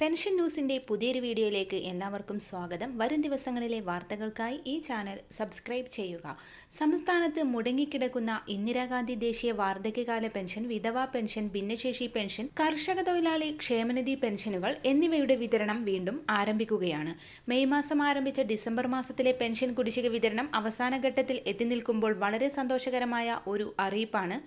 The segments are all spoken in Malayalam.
പെൻഷൻ ന്യൂസിന്റെ പുതിയൊരു വീഡിയോയിലേക്ക് എല്ലാവർക്കും സ്വാഗതം. വരും ദിവസങ്ങളിലെ വാർത്തകൾക്കായി ഈ ചാനൽ സബ്സ്ക്രൈബ് ചെയ്യുക. സംസ്ഥാനത്ത് മുടങ്ങിക്കിടക്കുന്ന ഇന്ദിരാഗാന്ധി ദേശീയ വാർദ്ധക്യകാല പെൻഷൻ വിധവാ പെൻഷൻ ഭിന്നശേഷി പെൻഷൻ കർഷക തൊഴിലാളി ക്ഷേമനിധി പെൻഷനുകൾ എന്നിവയുടെ വിതരണം വീണ്ടും ആരംഭിക്കുകയാണ്. മെയ് മാസം ആരംഭിച്ച ഡിസംബർ മാസത്തിലെ പെൻഷൻ കുടിശ്ശിക വിതരണം അവസാന ഘട്ടത്തിൽ എത്തി നിൽക്കുമ്പോൾ വളരെ സന്തോഷകരമായ ഒരു അറിയിപ്പാണ്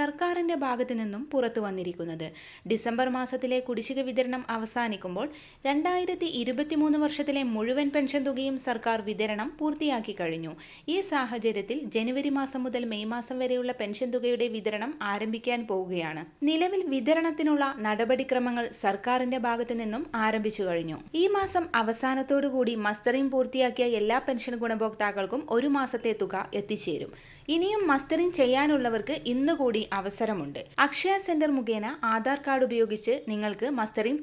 സർക്കാരിന്റെ ഭാഗത്തു നിന്നും പുറത്തു വന്നിരിക്കുന്നത്. ഡിസംബർ മാസത്തിലെ കുടിശ്ശിക വിതരണം അവസാനിക്കും അവസാനിക്കുമ്പോൾ രണ്ടായിരത്തി ഇരുപത്തിമൂന്ന് വർഷത്തിലെ മുഴുവൻ പെൻഷൻ തുകയും സർക്കാർ വിതരണം പൂർത്തിയാക്കി കഴിഞ്ഞു. ഈ സാഹചര്യത്തിൽ ജനുവരി മാസം മുതൽ മെയ് മാസം വരെയുള്ള പെൻഷൻ തുകയുടെ വിതരണം ആരംഭിക്കാൻ പോവുകയാണ്. നിലവിൽ വിതരണത്തിനുള്ള നടപടിക്രമങ്ങൾ സർക്കാരിന്റെ ഭാഗത്തു നിന്നും ആരംഭിച്ചു കഴിഞ്ഞു. ഈ മാസം അവസാനത്തോടുകൂടി മസ്റ്ററിംഗ് പൂർത്തിയാക്കിയ എല്ലാ പെൻഷൻ ഗുണഭോക്താക്കൾക്കും ഒരു മാസത്തെ തുക എത്തിച്ചേരും. ഇനിയും മസ്റ്ററിംഗ് ചെയ്യാനുള്ളവർക്ക് ഇന്നുകൂടി അവസരമുണ്ട്. അക്ഷയ സെന്റർ മുഖേന ആധാർ കാർഡ് ഉപയോഗിച്ച് നിങ്ങൾക്ക് മസ്റ്ററിംഗ്